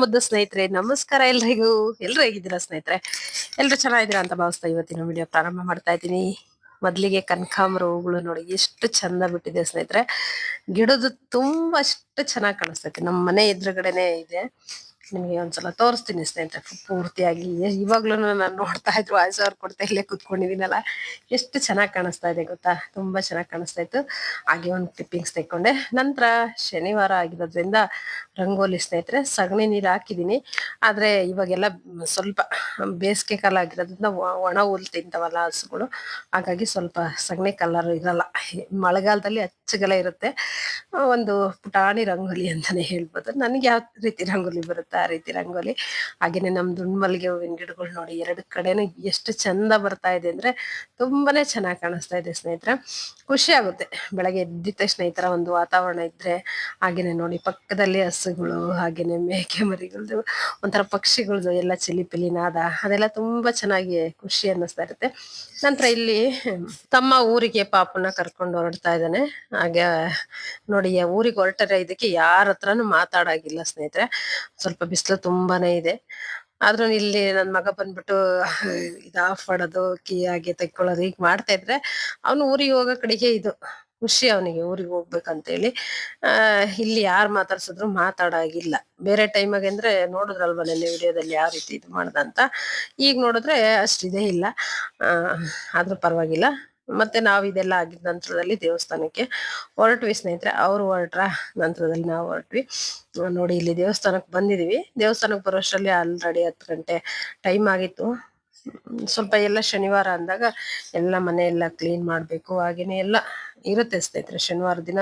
ಮುದ್ದು ಸ್ನೇಹಿತರೆ, ನಮಸ್ಕಾರ ಎಲ್ರಿಗೂ. ಎಲ್ರು ಹೇಗಿದ್ದೀರಾ ಸ್ನೇಹಿತರೆ? ಎಲ್ರು ಚೆನ್ನಾಗಿದ್ದೀರಾ ಅಂತ ಭಾವಿಸ್ತಾ ಇವತ್ತಿನ ವಿಡಿಯೋ ಪ್ರಾರಂಭ ಮಾಡ್ತಾ ಇದ್ದೀನಿ. ಮೊದಲಿಗೆ ಕನಕಾಂಬರ ಹೂಗಳು ನೋಡಿ, ಎಷ್ಟು ಚಂದ ಬಿಟ್ಟಿದೆ ಸ್ನೇಹಿತರೆ. ಗಿಡದು ತುಂಬಾ ಅಷ್ಟು ಚೆನ್ನಾಗಿ ಕಾಣಿಸ್ತೈತಿ ನಮ್ಮ ಮನೆ ಎದುರುಗಡೆನೆ ಇದೆ. ನಿಮಗೆ ಒಂದ್ಸಲ ತೋರಿಸ್ತೀನಿ ಸ್ನೇಹಿತರೆ ಪೂರ್ತಿಯಾಗಿ. ಇವಾಗ್ಲೂ ನಾನು ನೋಡ್ತಾ ಇದ್ರು ವಾಯ್ಸ್ ಅವ್ರು ಕೊಡ್ತಾ ಇಲ್ಲೇ ಕುತ್ಕೊಂಡಿದ್ದೀನಲ್ಲ. ಎಷ್ಟು ಚೆನ್ನಾಗಿ ಕಾಣಿಸ್ತಾ ಇದೆ ಗೊತ್ತಾ? ತುಂಬಾ ಚೆನ್ನಾಗಿ ಕಾಣಿಸ್ತಾ ಇತ್ತು. ಹಾಗೆ ಒಂದು ಕ್ಲಿಪ್ಪಿಂಗ್ಸ್ ತೆಕ್ಕೊಂಡೆ. ನಂತರ ಶನಿವಾರ ಆಗಿರೋದ್ರಿಂದ ರಂಗೋಲಿ ಸ್ನೇಹಿತರೆ, ಸಗಣಿ ನೀರು ಹಾಕಿದ್ದೀನಿ ಆದರೆ ಇವಾಗೆಲ್ಲ ಸ್ವಲ್ಪ ಬೇಸಿಗೆ ಕಾಲ ಆಗಿರೋದ್ರಿಂದ ಒಣ ಹುಲ್ ತಿಂತವಲ್ಲ ಹಸುಗಳು. ಹಾಗಾಗಿ ಸ್ವಲ್ಪ ಸಗಣಿ ಕಲರ್ ಇರಲ್ಲ. ಮಳೆಗಾಲದಲ್ಲಿ ಅಚ್ಚಗಲ ಇರುತ್ತೆ. ಒಂದು ಪುಟಾಣಿ ರಂಗೋಲಿ ಅಂತಾನೆ ಹೇಳ್ಬೋದು. ನನಗೆ ಯಾವ ರೀತಿ ರಂಗೋಲಿ ಬರುತ್ತೆ? ಆ ರೀತಿ ರಂಗೋಲಿ. ಹಾಗೇನೆ ನಮ್ ದುಂಡ್ಮಲ್ಗೆ ಹೂವಿನ ಗಿಡಗಳು ನೋಡಿ, ಎರಡು ಕಡೆನೂ ಎಷ್ಟು ಚಂದ ಬರ್ತಾ ಇದೆ ಅಂದ್ರೆ ತುಂಬಾನೇ ಚೆನ್ನಾಗಿ ಕಾಣಿಸ್ತಾ ಇದೆ ಸ್ನೇಹಿತರೆ. ಖುಷಿ ಆಗುತ್ತೆ. ಬೆಳಗ್ಗೆ ಎದ್ದಿದ ತಕ್ಷಣ ಈ ತರ ಒಂದು ವಾತಾವರಣ ಇದ್ರೆ, ಹಾಗೇನೆ ನೋಡಿ ಪಕ್ಕದಲ್ಲಿ ಹಸುಗಳು, ಹಾಗೇನೆ ಮೇಕೆ ಮರಿಗಳದು, ಒಂಥರ ಪಕ್ಷಿಗಳದು ಎಲ್ಲ ಚಿಲಿಪಿಲಿ ನಾದ, ಅದೆಲ್ಲ ತುಂಬಾ ಚೆನ್ನಾಗಿ ಖುಷಿ ಅನ್ನಿಸ್ತಾ ಇರುತ್ತೆ. ನಂತರ ಇಲ್ಲಿ ತಮ್ಮ ಊರಿಗೆ ಪಾಪನ ಕರ್ಕೊಂಡು ಹೊರಡ್ತಾ ಇದ್ದಾನೆ. ಹಾಗೆ ನೋಡಿ ಊರಿಗೆ ಹೊರಟರೆ ಇದಕ್ಕೆ ಯಾರ ಹತ್ರನು ಮಾತಾಡಾಗಿಲ್ಲ ಸ್ನೇಹಿತರೆ. ಸ್ವಲ್ಪ ಬಿಸಿಲು ತುಂಬಾನೇ ಇದೆ. ಆದ್ರೂ ಇಲ್ಲಿ ನನ್ ಮಗ ಬಂದ್ಬಿಟ್ಟು, ಇದು ಆಫ್ ಮಾಡೋದು ಕೀ ಆಗಿ ತೆಕ್ಕೊಳ್ಳೋದು ಈಗ ಮಾಡ್ತಾ ಇದ್ರೆ ಅವನು ಊರಿಗೆ ಹೋಗೋ ಕಡೆಗೆ ಇದು ಖುಷಿ ಅವನಿಗೆ, ಊರಿಗೆ ಹೋಗ್ಬೇಕಂತೇಳಿ. ಇಲ್ಲಿ ಯಾರು ಮಾತಾಡ್ಸಿದ್ರು ಮಾತಾಡಾಗಿಲ್ಲ. ಬೇರೆ ಟೈಮಾಗೆ ಅಂದ್ರೆ ನೋಡಿದ್ರಲ್ವ ನೆನ್ನೆ ವಿಡಿಯೋದಲ್ಲಿ ಯಾವ ರೀತಿ ಇದು ಮಾಡ್ದಂತ ಈಗ ನೋಡಿದ್ರೆ ಅಷ್ಟಿದೆ ಇಲ್ಲ. ಆದ್ರೂ ಪರವಾಗಿಲ್ಲ. ಮತ್ತೆ ನಾವು ಇದೆಲ್ಲ ಆಗಿದ ನಂತರದಲ್ಲಿ ದೇವಸ್ಥಾನಕ್ಕೆ ಹೊರಟ್ವಿ ಸ್ನೇಹಿತರೆ. ಅವ್ರು ಹೊರಟ್ರ, ನಂತರದಲ್ಲಿ ನಾವು ಹೊರಟ್ವಿ. ನೋಡಿ, ಇಲ್ಲಿ ದೇವಸ್ಥಾನಕ್ಕೆ ಬಂದಿದೀವಿ. ದೇವಸ್ಥಾನಕ್ಕೆ ಬರೋಷ್ಟರಲ್ಲಿ ಆಲ್ರೆಡಿ ಹತ್ತು ಗಂಟೆ ಟೈಮ್ ಆಗಿತ್ತು. ಸ್ವಲ್ಪ ಎಲ್ಲ ಶನಿವಾರ ಅಂದಾಗ ಎಲ್ಲ ಮನೆ ಎಲ್ಲ ಕ್ಲೀನ್ ಮಾಡ್ಬೇಕು, ಹಾಗೇನೆ ಎಲ್ಲ. ಇರುತ್ತೆ ಸ್ನೇಹಿತರೆ, ಶನಿವಾರ ದಿನ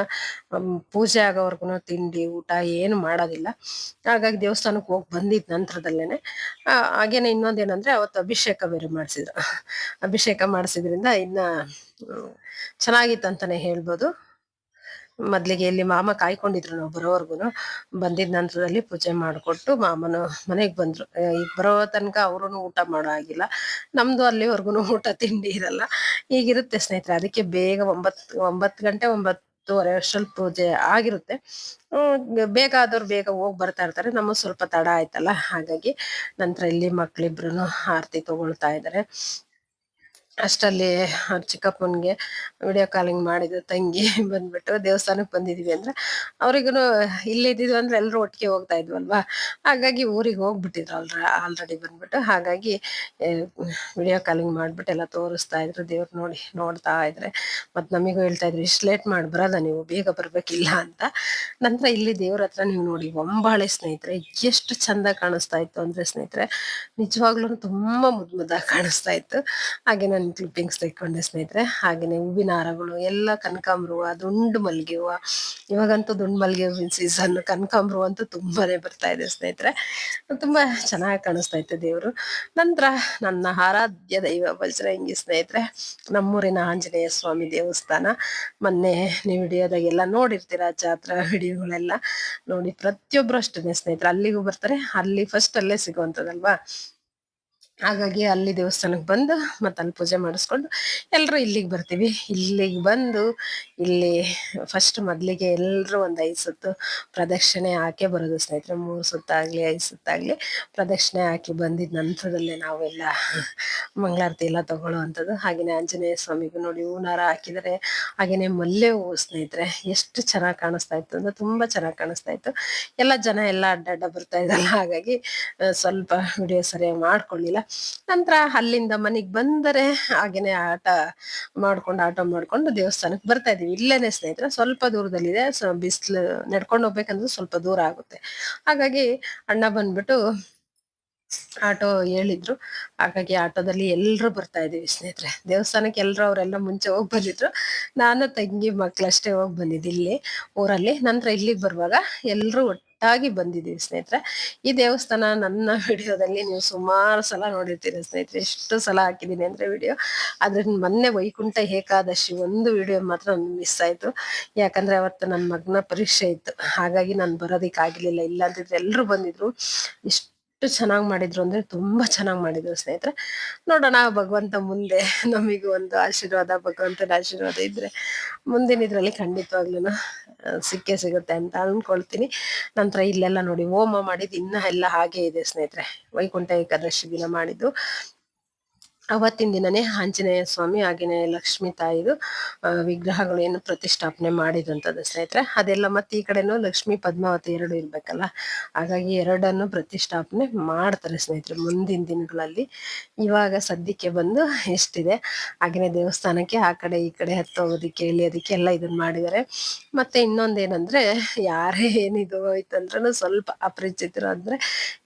ಪೂಜೆ ಆಗೋವರೆಗೂ ತಿಂಡಿ, ಊಟ ಏನು ಮಾಡೋದಿಲ್ಲ. ಹಾಗಾಗಿ ದೇವಸ್ಥಾನಕ್ಕೆ ಹೋಗಿ ಬಂದಿದ್ದ ನಂತರದಲ್ಲೇನೆ ಹಾಗೇನೆ ಇನ್ನೊಂದೇನಂದ್ರೆ ಅವತ್ತು ಅಭಿಷೇಕ ಬೇರೆ ಮಾಡಿಸಿದ್ರು. ಅಭಿಷೇಕ ಮಾಡಿಸಿದ್ರಿಂದ ಇನ್ನ ಚೆನ್ನಾಗಿತ್ತು ಅಂತಾನೆ ಹೇಳ್ಬೋದು. ಮೊದ್ಲಿಗೆ ಇಲ್ಲಿ ಮಾಮ ಕಾಯ್ಕೊಂಡಿದ್ರು ನಾವು ಬರೋವರ್ಗುನು. ಬಂದಿದ ನಂತರದಲ್ಲಿ ಪೂಜೆ ಮಾಡಿಕೊಟ್ಟು ಮಾಮನು ಮನೆಗೆ ಬಂದ್ರು. ಈಗ ಬರೋ ತನಕ ಅವರು ಊಟ ಮಾಡೋ ಆಗಿಲ್ಲ ನಮ್ದು ಅಲ್ಲಿವರೆಗೂ ಊಟ ತಿಂಡಿ ಇರಲ್ಲ. ಈಗಿರುತ್ತೆ ಸ್ನೇಹಿತರೆ, ಅದಕ್ಕೆ ಬೇಗ ಒಂಬತ್ತು ಒಂಬತ್ತು ಗಂಟೆ, ಒಂಬತ್ತುವರೆ ಅಷ್ಟರಲ್ಲಿ ಪೂಜೆ ಆಗಿರುತ್ತೆ. ಬೇಗ ಆದವ್ರು ಬೇಗ ಹೋಗಿ ಬರ್ತಾ ಇರ್ತಾರೆ. ನಮಗೆ ಸ್ವಲ್ಪ ತಡ ಆಯ್ತಲ್ಲ. ಹಾಗಾಗಿ ನಂತರ ಇಲ್ಲಿ ಮಕ್ಳಿಬ್ರು ಆರತಿ ತಗೊಳ್ತಾ ಇದ್ದಾರೆ ಅಷ್ಟರಲ್ಲಿ ಅವ್ರ ಚಿಕ್ಕಪ್ಪನಿಗೆ ವಿಡಿಯೋ ಕಾಲಿಂಗ್ ಮಾಡಿದ ತಂಗಿ ಬಂದ್ಬಿಟ್ಟು ದೇವಸ್ಥಾನಕ್ಕೆ ಬಂದಿದೀವಿ ಅಂದರೆ ಅವ್ರಿಗೂ ಇಲ್ಲಿ ಇದ್ದಿದ್ವು ಅಂದ್ರೆ ಎಲ್ಲರೂ ಒಟ್ಟಿಗೆ ಹೋಗ್ತಾ ಇದ್ವಲ್ವಾ? ಹಾಗಾಗಿ ಊರಿಗೆ ಹೋಗ್ಬಿಟ್ಟಿದ್ರು ಅಲ್ರ ಆಲ್ರೆಡಿ ಬಂದ್ಬಿಟ್ಟು. ಹಾಗಾಗಿ ವಿಡಿಯೋ ಕಾಲಿಂಗ್ ಮಾಡಿಬಿಟ್ಟು ಎಲ್ಲ ತೋರಿಸ್ತಾ ಇದ್ರು. ದೇವ್ರು ನೋಡಿ, ನೋಡ್ತಾ ಇದ್ರೆ ಮತ್ತು ನಮಗೂ ಹೇಳ್ತಾ ಇದ್ರು, ಇಷ್ಟು ಲೇಟ್ ಮಾಡಿ ಬರಲ್ಲ ನೀವು, ಬೇಗ ಬರಬೇಕಿಲ್ಲ ಅಂತ. ನಂತರ ಇಲ್ಲಿ ದೇವ್ರ ಹತ್ರ ನೀವು ನೋಡಿ, ಒಂಬಾಳೆ ಸ್ನೇಹಿತರೆ, ಎಷ್ಟು ಚಂದ ಕಾಣಿಸ್ತಾ ಇತ್ತು ಅಂದರೆ ಸ್ನೇಹಿತರೆ ನಿಜವಾಗ್ಲೂ ತುಂಬ ಮುದ್ದು ಮುದ್ದಾಗಿ ಕಾಣಿಸ್ತಾ ಇತ್ತು. ಹಾಗೆ ನಾನು ಕ್ಲಿಪ್ಪಿಂಗ್ಸ್ ತೆಕ್ಕೊಂಡೆ ಸ್ನೇಹಿತರೆ, ಹಾಗೇನೆ ಹೂವಿನ ಹಾರಗಳು, ಎಲ್ಲ ಕನಕಾಂಬ್ರ ಹೂವು, ದುಂಡು ಮಲ್ಲಿಗೆ ಹೂವು. ಇವಾಗಂತೂ ದುಂಡು ಮಲ್ಲಿಗೆ ಹೂವಿನ ಸೀಸನ್ ಕನಕಾಂಬ್ರ ಹೂವು ಅಂತೂ ತುಂಬಾನೇ ಬರ್ತಾ ಇದೆ ಸ್ನೇಹಿತರೆ. ತುಂಬಾ ಚೆನ್ನಾಗಿ ಕಾಣಿಸ್ತಾ ಇತ್ತು ದೇವರು. ನಂತರ ನನ್ನ ಆರಾಧ್ಯ ದೈವ ಬಜರಂಗಿ ಸ್ನೇಹಿತರೆ, ನಮ್ಮೂರಿನ ಆಂಜನೇಯ ಸ್ವಾಮಿ ದೇವಸ್ಥಾನ. ಮೊನ್ನೆ ನೀವು ವಿಡಿಯೋದಾಗೆಲ್ಲ ನೋಡಿರ್ತೀರ ಜಾತ್ರಾ ವಿಡಿಯೋಗಳೆಲ್ಲ. ನೋಡಿ ಪ್ರತಿಯೊಬ್ರು ಅಷ್ಟೇ ಸ್ನೇಹಿತರೆ, ಅಲ್ಲಿಗೂ ಬರ್ತಾರೆ, ಅಲ್ಲಿ ಫಸ್ಟ್ ಅಲ್ಲೇ ಸಿಗುವಂತದಲ್ವಾ ಹಾಗಾಗಿ ಅಲ್ಲಿ ದೇವಸ್ಥಾನಕ್ಕೆ ಬಂದು ಮತ್ತೆ ಅಲ್ಲಿ ಪೂಜೆ ಮಾಡಿಸ್ಕೊಂಡು ಎಲ್ಲರೂ ಇಲ್ಲಿಗೆ ಬರ್ತೀವಿ. ಇಲ್ಲಿಗೆ ಬಂದು ಇಲ್ಲಿ ಫಸ್ಟ್ ಮೊದಲಿಗೆ ಎಲ್ಲರೂ ಒಂದು ಐದು ಸುತ್ತು ಪ್ರದಕ್ಷಿಣೆ ಹಾಕೇ ಬರೋದು ಸ್ನೇಹಿತರೆ. ಮೂರು ಸುತ್ತಾಗಲಿ, ಐದು ಸುತ್ತಾಗಲಿ ಪ್ರದಕ್ಷಿಣೆ ಹಾಕಿ ಬಂದಿದ ನಂತರದಲ್ಲೇ ನಾವೆಲ್ಲ ಮಂಗಳಾರತಿ ಎಲ್ಲ ತಗೊಳ್ಳುವಂಥದ್ದು. ಹಾಗೆಯೇ ಆಂಜನೇಯ ಸ್ವಾಮಿಗೂ ನೋಡಿ ಹೂನಾರ ಹಾಕಿದರೆ ಹಾಗೆಯೇ ಮಲ್ಲೆ ಹೂವು ಸ್ನೇಹಿತರೆ, ಎಷ್ಟು ಚೆನ್ನಾಗಿ ಕಾಣಿಸ್ತಾ ಇತ್ತು ಅಂದ್ರೆ ತುಂಬ ಚೆನ್ನಾಗಿ ಕಾಣಿಸ್ತಾ ಇತ್ತು. ಎಲ್ಲ ಜನ ಎಲ್ಲ ಅಡ್ಡಾಡ ಬರ್ತಾ ಇದ್ದಲ್ಲ, ಹಾಗಾಗಿ ಸ್ವಲ್ಪ ವಿಡಿಯೋ ಸರಿಯಾಗಿ ಮಾಡ್ಕೊಳ್ಳಿಲ್ಲ. ನಂತರ ಅಲ್ಲಿಂದ ಮನೆಗೆ ಬಂದರೆ ಹಾಗೆಯೇ ಆಟ ಮಾಡಿಕೊಂಡು, ಆಟೋ ಮಾಡಿಕೊಂಡು ದೇವಸ್ಥಾನಕ್ಕೆ ಬರ್ತಾ ಇದೀವಿ. ಇಲ್ಲೇನೆ ಸ್ನೇಹಿತರೆ, ಸ್ವಲ್ಪ ದೂರದಲ್ಲಿದೆ. ಸೊ ಬಿಸಿಲು ನಡ್ಕೊಂಡು ಹೋಗ್ಬೇಕಂದ್ರೆ ಸ್ವಲ್ಪ ದೂರ ಆಗುತ್ತೆ. ಹಾಗಾಗಿ ಅಣ್ಣ ಬಂದ್ಬಿಟ್ಟು ಆಟೋ ಹೇಳಿದ್ರು. ಹಾಗಾಗಿ ಆಟೋದಲ್ಲಿ ಎಲ್ರು ಬರ್ತಾ ಇದೀವಿ ಸ್ನೇಹಿತರೆ. ದೇವಸ್ಥಾನಕ್ಕೆ ಎಲ್ರು ಅವರೆಲ್ಲ ಮುಂಚೆ ಹೋಗಿ ಬಂದಿದ್ರು. ನಾನು ತಂಗಿ ಮಕ್ಳಷ್ಟೇ ಹೋಗಿ ಬಂದಿದ್ದು ಇಲ್ಲಿ, ಊರಲ್ಲಿ. ನಂತರ ಇಲ್ಲಿಗೆ ಬರುವಾಗ ಎಲ್ರು ಒಟ್ಟಾಗಿ ಬಂದಿದ್ದೀವಿ ಸ್ನೇಹಿತರೆ. ಈ ದೇವಸ್ಥಾನ ನನ್ನ ವಿಡಿಯೋದಲ್ಲಿ ನೀವು ಸುಮಾರು ಸಲ ನೋಡಿರ್ತೀರಿ ಸ್ನೇಹಿತರೆ. ಎಷ್ಟು ಸಲ ಹಾಕಿದ್ದೀನಿ ಅಂದ್ರೆ ವಿಡಿಯೋ. ಆದ್ರೆ ಮೊನ್ನೆ ವೈಕುಂಠ ಏಕಾದಶಿ ಒಂದು ವಿಡಿಯೋ ಮಾತ್ರ ಮಿಸ್ ಆಯ್ತು. ಯಾಕಂದ್ರೆ ಅವತ್ತು ನನ್ನ ಮಗ್ನ ಪರೀಕ್ಷೆ ಇತ್ತು. ಹಾಗಾಗಿ ನಾನು ಬರೋದಿಕ್ ಇಲ್ಲಾಂತಿದ್ರೆ ಎಲ್ರು ಬಂದಿದ್ರು. ಇಷ್ಟು ಎಷ್ಟು ಚೆನ್ನಾಗಿ ಮಾಡಿದ್ರು ಅಂದ್ರೆ ತುಂಬಾ ಚೆನ್ನಾಗಿ ಮಾಡಿದ್ರು ಸ್ನೇಹಿತರೆ. ನೋಡೋಣ ಭಗವಂತ ಮುಂದೆ ನಮಿಗೂ ಒಂದು ಆಶೀರ್ವಾದ, ಭಗವಂತನ ಆಶೀರ್ವಾದ ಇದ್ರೆ ಮುಂದಿನ ಇದ್ರಲ್ಲಿ ಖಂಡಿತವಾಗ್ಲೂ ಸಿಕ್ಕೇ ಸಿಗುತ್ತೆ ಅಂತ ಅನ್ಕೊಳ್ತೀನಿ. ನಂತರ ಇಲ್ಲೆಲ್ಲ ನೋಡಿ ಹೋಮ ಮಾಡಿದ್ ಇನ್ನ ಎಲ್ಲ ಹಾಗೆ ಇದೆ ಸ್ನೇಹಿತರೆ. ವೈಕುಂಠ ಏಕಾದಶಿ ದಿನ ಮಾಡಿದ್ದು. ಅವತ್ತಿನ ದಿನನೇ ಆಂಜನೇಯ ಸ್ವಾಮಿ ಆಗಿನೇ ಲಕ್ಷ್ಮೀ ತಾಯಿದು ವಿಗ್ರಹಗಳು ಏನು ಪ್ರತಿಷ್ಠಾಪನೆ ಮಾಡಿದಂಥದ್ದು ಸ್ನೇಹಿತರೆ. ಅದೆಲ್ಲ ಮತ್ತೆ ಈ ಕಡೆನೂ ಲಕ್ಷ್ಮೀ, ಪದ್ಮಾವತಿ ಎರಡು ಇರಬೇಕಲ್ಲ. ಹಾಗಾಗಿ ಎರಡನ್ನು ಪ್ರತಿಷ್ಠಾಪನೆ ಮಾಡ್ತಾರೆ ಸ್ನೇಹಿತರೆ ಮುಂದಿನ ದಿನಗಳಲ್ಲಿ. ಇವಾಗ ಸದ್ಯಕ್ಕೆ ಬಂದು ಎಷ್ಟಿದೆ ಹಾಗೆಯೇ ದೇವಸ್ಥಾನಕ್ಕೆ, ಆ ಕಡೆ ಈ ಕಡೆ ಹತ್ತೋಗೋದಕ್ಕೆ ಇಳಿಯೋದಕ್ಕೆ ಎಲ್ಲ ಇದನ್ನ ಮಾಡಿದ್ದಾರೆ. ಮತ್ತೆ ಇನ್ನೊಂದೇನಂದ್ರೆ, ಯಾರೇ ಏನಿದು ಹೋಯ್ತಂದ್ರೂ ಸ್ವಲ್ಪ ಅಪರಿಚಿತರು ಅಂದರೆ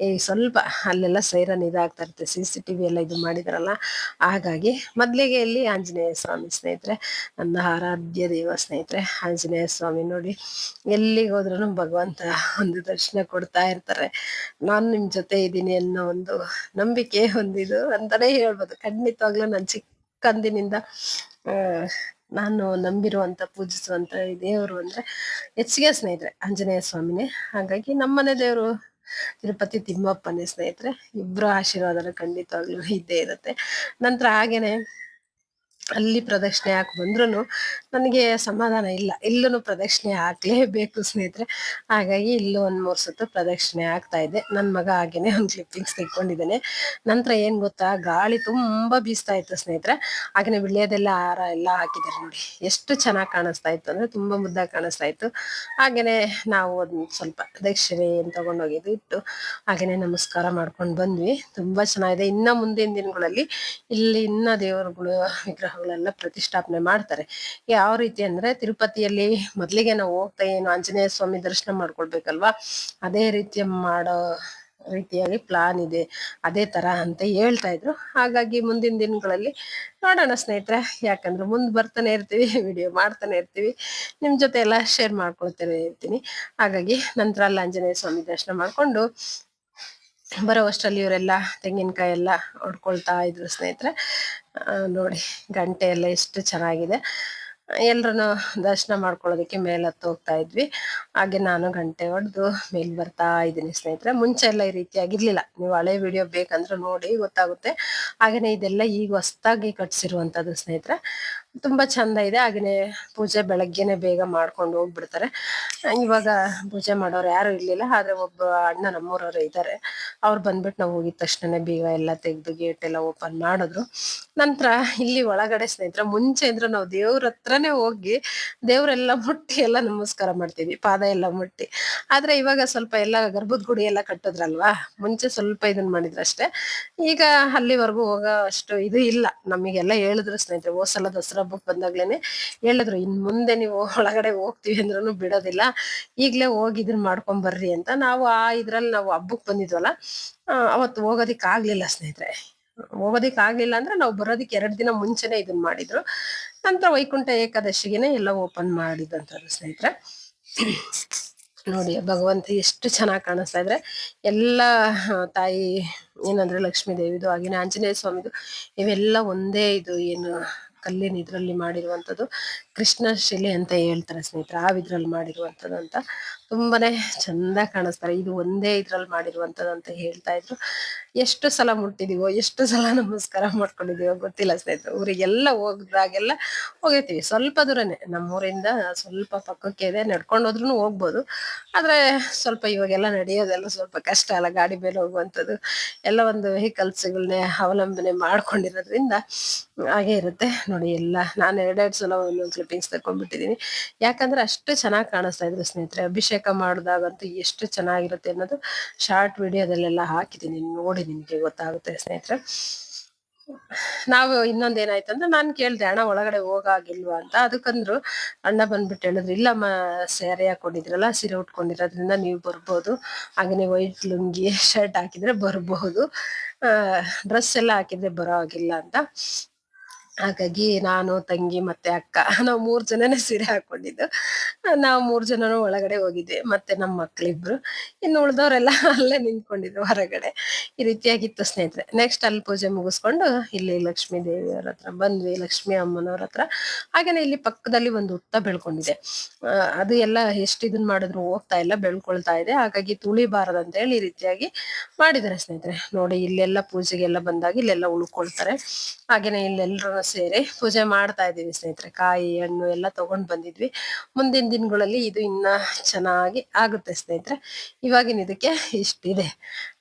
ಈ ಸ್ವಲ್ಪ ಅಲ್ಲೆಲ್ಲ ಸೈರನ್ ಇದಾಗ್ತಾ ಇರುತ್ತೆ, ಸಿ ಸಿ ಟಿ ವಿ ಎಲ್ಲ ಇದು ಮಾಡಿದಾರಲ್ಲ ಹಾಗಾಗಿ ಮೊದಲಿಗೆ ಇಲ್ಲಿ ಆಂಜನೇಯ ಸ್ವಾಮಿ ಸ್ನೇಹಿತರೆ, ನನ್ನ ಆರಾಧ್ಯ ದೇವ ಸ್ನೇಹಿತರೆ, ಆಂಜನೇಯ ಸ್ವಾಮಿ ನೋಡಿ ಎಲ್ಲಿಗೆ ಹೋದ್ರೂ ಭಗವಂತ ಒಂದು ದರ್ಶನ ಕೊಡ್ತಾ ಇರ್ತಾರೆ. ನಾನು ನಿಮ್ಮ ಜೊತೆ ಇದ್ದೀನಿ ಅನ್ನೋ ಒಂದು ನಂಬಿಕೆ ಹೊಂದಿದ್ದು ಅಂತಾನೆ ಹೇಳ್ಬೋದು. ಖಂಡಿತವಾಗ್ಲೂ ನಾನು ಚಿಕ್ಕಂದಿನಿಂದ ನಾನು ನಂಬಿರುವಂತ, ಪೂಜಿಸುವಂತ ದೇವರು ಅಂದ್ರೆ ಹೆಚ್ಚಿಗೆ ಸ್ನೇಹಿತರೆ, ಆಂಜನೇಯ ಸ್ವಾಮಿನೇ. ಹಾಗಾಗಿ ನಮ್ಮನೆ ದೇವರು ತಿರುಪತಿ ತಿಮ್ಮಪ್ಪನೇ ಸ್ನೇಹಿತರೆ ಇಬ್ರು ಆಶೀರ್ವಾದನೂ ಖಂಡಿತವಾಗ್ಲೂ ಇದ್ದೇ ಇರುತ್ತೆ. ನಂತರ ಹಾಗೇನೆ ಅಲ್ಲಿ ಪ್ರದಕ್ಷಿಣೆ ಹಾಕಿ ಬಂದ್ರು ನನಗೆ ಸಮಾಧಾನ ಇಲ್ಲ. ಇಲ್ಲೂ ಪ್ರದಕ್ಷಿಣೆ ಹಾಕ್ಲೇಬೇಕು ಸ್ನೇಹಿತರೆ. ಹಾಗಾಗಿ ಇಲ್ಲೂ ಒಂದು ಮೂರು ಸುತ್ತು ಪ್ರದಕ್ಷಿಣೆ ಆಗ್ತಾ ಇದೆ ನನ್ನ ಮಗ ಹಾಗೇನೆ ಒಂದು ಕ್ಲಿಪ್ಪಿಂಗ್ಸ್ ತೆಕ್ಕೊಂಡಿದ್ದಾನೆ. ನಂತರ ಏನು ಗೊತ್ತಾ, ಗಾಳಿ ತುಂಬ ಬೀಸ್ತಾ ಇತ್ತು ಸ್ನೇಹಿತರೆ. ಹಾಗೆ ವಿಳ್ಯದೆಲ್ಲ ಹಾರ ಎಲ್ಲ ಹಾಕಿದ್ದಾರೆ ನೋಡಿ. ಎಷ್ಟು ಚೆನ್ನಾಗಿ ಕಾಣಿಸ್ತಾ ಇತ್ತು ಅಂದರೆ ತುಂಬ ಮುದ್ದಾಗಿ ಕಾಣಿಸ್ತಾ ಇತ್ತು. ಹಾಗೆಯೇ ನಾವು ಒಂದು ಸ್ವಲ್ಪ ದಕ್ಷಿಣೆ ಏನು ತಗೊಂಡೋಗಿದ್ದು ಇಟ್ಟು ಹಾಗೆಯೇ ನಮಸ್ಕಾರ ಮಾಡ್ಕೊಂಡು ಬಂದ್ವಿ. ತುಂಬ ಚೆನ್ನಾಗಿದೆ. ಇನ್ನ ಮುಂದಿನ ದಿನಗಳಲ್ಲಿ ಇಲ್ಲಿ ಇನ್ನ ದೇವರುಗಳು ವಿಗ್ರಹಗಳೆಲ್ಲ ಪ್ರತಿಷ್ಠಾಪನೆ ಮಾಡ್ತಾರೆ. ಯಾವ ರೀತಿ ಅಂದ್ರೆ ತಿರುಪತಿಯಲ್ಲಿ ಮೊದಲಿಗೆ ನಾವು ಹೋಗ್ತಾ ಏನು ಆಂಜನೇಯ ಸ್ವಾಮಿ ದರ್ಶನ ಮಾಡ್ಕೊಳ್ಬೇಕಲ್ವಾ? ಅದೇ ರೀತಿಯ ಮಾಡೋ ರೀತಿಯಾಗಿ ಪ್ಲಾನ್ ಇದೆ. ಅದೇ ತರ ಅಂತ ಹೇಳ್ತಾ ಇದ್ರು. ಹಾಗಾಗಿ ಮುಂದಿನ ದಿನಗಳಲ್ಲಿ ನೋಡೋಣ ಸ್ನೇಹಿತರೆ. ಯಾಕಂದ್ರೆ ಮುಂದೆ ಬರ್ತಾನೆ ಇರ್ತೀವಿ ವಿಡಿಯೋ ಮಾಡ್ತಾನೆ ಇರ್ತೀವಿ. ನಿಮ್ ಜೊತೆ ಎಲ್ಲ ಶೇರ್ ಮಾಡ್ಕೊಳ್ತಾನೆ ಇರ್ತೀನಿ. ಹಾಗಾಗಿ ನಂತರ ಅಲ್ಲಿ ಆಂಜನೇಯ ಸ್ವಾಮಿ ದರ್ಶನ ಮಾಡ್ಕೊಂಡು ಬರೋ ಅಷ್ಟರಲ್ಲಿ ಇವರೆಲ್ಲ ತೆಂಗಿನಕಾಯಿ ಎಲ್ಲ ಹೊಡ್ಕೊಳ್ತಾ ಇದ್ರು ಸ್ನೇಹಿತರೆ. ನೋಡಿ, ಗಂಟೆ ಎಲ್ಲ ಎಷ್ಟು ಚೆನ್ನಾಗಿದೆ. ಎಲ್ರೂ ದರ್ಶನ ಮಾಡ್ಕೊಳ್ಳೋದಕ್ಕೆ ಮೇಲೆ ಹತ್ತು ಹೋಗ್ತಾ ಇದ್ವಿ. ಹಾಗೆ ನಾನು ಗಂಟೆ ಹೊಡೆದು ಮೇಲ್ ಬರ್ತಾ ಇದ್ದೀನಿ ಸ್ನೇಹಿತರೆ. ಮುಂಚೆ ಎಲ್ಲ ಈ ರೀತಿಯಾಗಿರ್ಲಿಲ್ಲ. ನೀವು ಹಳೆ ವಿಡಿಯೋ ಬೇಕಂದ್ರೆ ನೋಡಿ, ಗೊತ್ತಾಗುತ್ತೆ. ಹಾಗೆಯೇ ಇದೆಲ್ಲ ಈಗ ಹೊಸ್ದಾಗಿ ಕಟ್ಸಿರುವಂತದ್ದು ಸ್ನೇಹಿತರೆ. ತುಂಬಾ ಚಂದ ಇದೆ. ಹಾಗೇನೆ ಪೂಜೆ ಬೆಳಗ್ಗೆನೆ ಬೇಗ ಮಾಡ್ಕೊಂಡು ಹೋಗ್ಬಿಡ್ತಾರೆ. ಇವಾಗ ಪೂಜೆ ಮಾಡೋರು ಯಾರು ಇರ್ಲಿಲ್ಲ. ಆದ್ರೆ ಒಬ್ಬ ಅಣ್ಣ ನಮ್ಮೂರವ್ರು ಇದ್ದಾರೆ ಅವ್ರು ಬಂದ್ಬಿಟ್ಟು ನಾವು ಹೋಗಿದ ತಕ್ಷಣ ಬೀಗ ಎಲ್ಲ ತೆಗೆದು ಗೇಟ್ ಎಲ್ಲ ಓಪನ್ ಮಾಡಿದ್ರು. ನಂತರ ಇಲ್ಲಿ ಒಳಗಡೆ ಸ್ನೇಹಿತರೆ, ಮುಂಚೆ ಅಂದ್ರೆ ನಾವು ದೇವ್ರ ಹತ್ರನೇ ಹೋಗಿ ದೇವ್ರೆಲ್ಲ ಮುಟ್ಟಿ ಎಲ್ಲ ನಮಸ್ಕಾರ ಮಾಡ್ತೀವಿ ಪಾದ ಎಲ್ಲ ಮುಟ್ಟಿ. ಆದ್ರೆ ಇವಾಗ ಸ್ವಲ್ಪ ಎಲ್ಲ ಗರ್ಭದ ಗುಡಿ ಎಲ್ಲ ಕಟ್ಟಿದ್ರಲ್ವಾ? ಮುಂಚೆ ಸ್ವಲ್ಪ ಇದನ್ ಮಾಡಿದ್ರು ಅಷ್ಟೇ ಈಗ ಅಲ್ಲಿವರೆಗೂ ಹೋಗೋ ಅಷ್ಟು ಇದು ಇಲ್ಲ. ನಮಗೆಲ್ಲ ಹೇಳಿದ್ರು ಸ್ನೇಹಿತರೆ, ಹೋದ್ ಸಲ ದಸರಾ ಹಬ್ಬಕ್ಕೆ ಬಂದಾಗ್ಲೇನೆ ಹೇಳಿದ್ರು, ಇನ್ ಮುಂದೆ ನೀವು ಒಳಗಡೆ ಹೋಗ್ತೀವಿ ಅಂದ್ರೂ ಬಿಡೋದಿಲ್ಲ. ಈಗ್ಲೇ ಹೋಗಿ ಇದನ್ನ ಮಾಡ್ಕೊಂಡ್ ಬರ್ರಿ ಅಂತ ನಾವು ಆ ಇದ್ರಲ್ಲಿ ನಾವು ಹಬ್ಬಕ್ಕೆ ಬಂದಿದ್ವಲ್ಲ ಅವತ್ತು ಹೋಗೋದಿಕ್ ಆಗ್ಲಿಲ್ಲ ಸ್ನೇಹಿತರೆ. ಹೋಗೋದಿಕ್ ಆಗ್ಲಿಲ್ಲ ಅಂದ್ರೆ ನಾವು ಬರೋದಿಕ್ ಎರಡು ದಿನ ಮುಂಚೆನೆ ಇದನ್ನ ಮಾಡಿದ್ರು. ನಂತರ ವೈಕುಂಠ ಏಕಾದಶಿಗೆನೆ ಎಲ್ಲ ಓಪನ್ ಮಾಡಿದಂಥದ್ದು ಸ್ನೇಹಿತರೆ. ನೋಡಿ, ಭಗವಂತ ಎಷ್ಟು ಚೆನ್ನಾಗಿ ಕಾಣಿಸ್ತಾ ಇದ್ರೆ. ಎಲ್ಲ ತಾಯಿ ಏನಂದ್ರೆ ಲಕ್ಷ್ಮೀ ದೇವಿದು ಹಾಗೇನೆ ಆಂಜನೇಯ ಸ್ವಾಮಿದು, ಇವೆಲ್ಲ ಒಂದೇ ಇದು ಏನು ಕಲ್ಲಿನ ಇದ್ರಲ್ಲಿ ಮಾಡಿರುವಂತದ್ದು ಕೃಷ್ಣ ಶಿಲೆ ಅಂತ ಹೇಳ್ತಾರೆ ಸ್ನೇಹಿತರೆ, ಆ ಇದ್ರಲ್ಲಿ ಮಾಡಿರುವಂತದ್ದು ಅಂತ ತುಂಬಾನೇ ಚಂದ ಕಾಣಿಸ್ತಾರೆ. ಇದು ಒಂದೇ ಇದ್ರಲ್ಲಿ ಮಾಡಿರುವಂತದ್ದು ಅಂತ ಹೇಳ್ತಾ ಇದ್ರು. ಎಷ್ಟು ಸಲ ಮುಟ್ಟಿದೀವೋ, ಎಷ್ಟು ಸಲ ನಮಸ್ಕಾರ ಮಾಡ್ಕೊಂಡಿದೀವೋ ಗೊತ್ತಿಲ್ಲ ಸ್ನೇಹಿತರೆ. ಊರಿಗೆಲ್ಲ ಹೋಗಿದಾಗೆಲ್ಲ ಹೋಗಿರ್ತೀವಿ. ಸ್ವಲ್ಪ ದೂರನೇ, ನಮ್ಮೂರಿಂದ ಸ್ವಲ್ಪ ಪಕ್ಕಕ್ಕೆ ಇದೆ, ನಡ್ಕೊಂಡು ಹೋದ್ರೂ ಹೋಗ್ಬೋದು. ಆದರೆ ಸ್ವಲ್ಪ ಇವಾಗೆಲ್ಲ ನಡೆಯೋದೆಲ್ಲ ಸ್ವಲ್ಪ ಕಷ್ಟ ಅಲ್ಲ, ಗಾಡಿ ಮೇಲೆ ಹೋಗುವಂಥದ್ದು. ಎಲ್ಲ ಒಂದು ವೆಹಿಕಲ್ಸ್ಗಳನ್ನೇ ಅವಲಂಬನೆ ಮಾಡ್ಕೊಂಡಿರೋದ್ರಿಂದ ಹಾಗೆ ಇರುತ್ತೆ. ನೋಡಿ ಎಲ್ಲ, ನಾನು ಎರಡೆರಡು ಸಲ ಒಂದೊಂದು ಕ್ಲಿಪ್ಪಿಂಗ್ಸ್ ತಕೊಂಡ್ಬಿಟ್ಟಿದೀನಿ ಯಾಕಂದ್ರೆ ಅಷ್ಟು ಚೆನ್ನಾಗಿ ಕಾಣಿಸ್ತಾ ಇದ್ರು ಸ್ನೇಹಿತರೆ, ಅಭಿಷೇಕ ಮಾಡಿದಾಗಂತೂ ಎಷ್ಟು ಚೆನ್ನಾಗಿರುತ್ತೆ ಅನ್ನೋದು ಶಾರ್ಟ್ ವಿಡಿಯೋದಲ್ಲೆಲ್ಲ ಹಾಕಿದ್ದೀನಿ ನೋಡಿ ನಿಮಗೆ ಗೊತ್ತಾಗುತ್ತೆ ಸ್ನೇಹಿತರೆ. ನಾವು ಇನ್ನೊಂದೇನಾಯ್ತು ಅಂದ್ರೆ ನಾನ್ ಕೇಳಿದೆ, ಅಣ್ಣ, ಒಳಗಡೆ ಹೋಗಾಗಿಲ್ವಾ? ಅಂತ. ಅದಕ್ಕಂದ್ರು ಅಣ್ಣ ಬಂದ್ಬಿಟ್ಟು ಹೇಳಿದ್ರು ಇಲ್ಲಮ್ಮ ಸ್ಯಾರಿ ಹಾಕೊಂಡಿದ್ರಲ್ಲ, ಸೀರೆ ಉಟ್ಕೊಂಡಿರೋದ್ರಿಂದ ನೀವು ಬರ್ಬೋದು. ಹಾಗೇನೆ ವೈಟ್ ಲುಂಗಿ ಶರ್ಟ್ ಹಾಕಿದ್ರೆ ಬರ್ಬಹುದು ಡ್ರೆಸ್ ಎಲ್ಲ ಹಾಕಿದ್ರೆ ಬರೋ ಆಗಿಲ್ಲ ಅಂತ. ಹಾಗಾಗಿ ನಾನು, ತಂಗಿ ಮತ್ತೆ ಅಕ್ಕ ನಾವು ಮೂರ್ ಜನನೇ ಸೀರೆ ಹಾಕೊಂಡಿದ್ದು. ನಾವು ಮೂರ್ ಜನನು ಒಳಗಡೆ ಹೋಗಿದ್ವಿ, ಮತ್ತೆ ನಮ್ಮ ಮಕ್ಳಿಬ್ರು. ಇನ್ನು ಉಳ್ದವ್ರೆಲ್ಲ ಅಲ್ಲೇ ನಿಂತ್ಕೊಂಡಿದ್ರು ಹೊರಗಡೆ. ಈ ರೀತಿಯಾಗಿತ್ತು ಸ್ನೇಹಿತರೆ. ನೆಕ್ಸ್ಟ್ ಅಲ್ಲಿ ಪೂಜೆ ಮುಗಿಸ್ಕೊಂಡು ಇಲ್ಲಿ ಲಕ್ಷ್ಮೀ ದೇವಿಯವ್ರ ಹತ್ರ ಬಂದ್ವಿ, ಲಕ್ಷ್ಮಿ ಅಮ್ಮನವ್ರ ಹತ್ರ. ಹಾಗೇನೆ ಇಲ್ಲಿ ಪಕ್ಕದಲ್ಲಿ ಒಂದು ಹುತ್ತ ಬೆಳ್ಕೊಂಡಿದೆ. ಅದು ಎಲ್ಲ ಎಷ್ಟು ಇದನ್ನ ಮಾಡಿದ್ರು ಹೋಗ್ತಾ ಇಲ್ಲ, ಬೆಳ್ಕೊಳ್ತಾ ಇದೆ. ಹಾಗಾಗಿ ತುಳಿಬಾರದಂತ ಹೇಳಿ ಈ ರೀತಿಯಾಗಿ ಮಾಡಿದ್ದಾರೆ ಸ್ನೇಹಿತರೆ. ನೋಡಿ, ಇಲ್ಲೆಲ್ಲ ಪೂಜೆಗೆಲ್ಲ ಬಂದಾಗ ಇಲ್ಲೆಲ್ಲ ಉಳ್ಕೊಳ್ತಾರೆ. ಹಾಗೇನೆ ಇಲ್ಲೆಲ್ಲರೂ ಸೇರಿ ಪೂಜೆ ಮಾಡ್ತಾ ಇದೀವಿ ಸ್ನೇಹಿತರೆ. ಕಾಯಿ, ಹಣ್ಣು ಎಲ್ಲ ತಗೊಂಡ್ ಬಂದಿದ್ವಿ. ಮುಂದಿನ ದಿನಗಳಲ್ಲಿ ಇದು ಇನ್ನ ಚೆನ್ನಾಗಿ ಆಗುತ್ತೆ ಸ್ನೇಹಿತರೆ. ಇವಾಗಿನ ಇದಕ್ಕೆ ಇಷ್ಟಿದೆ.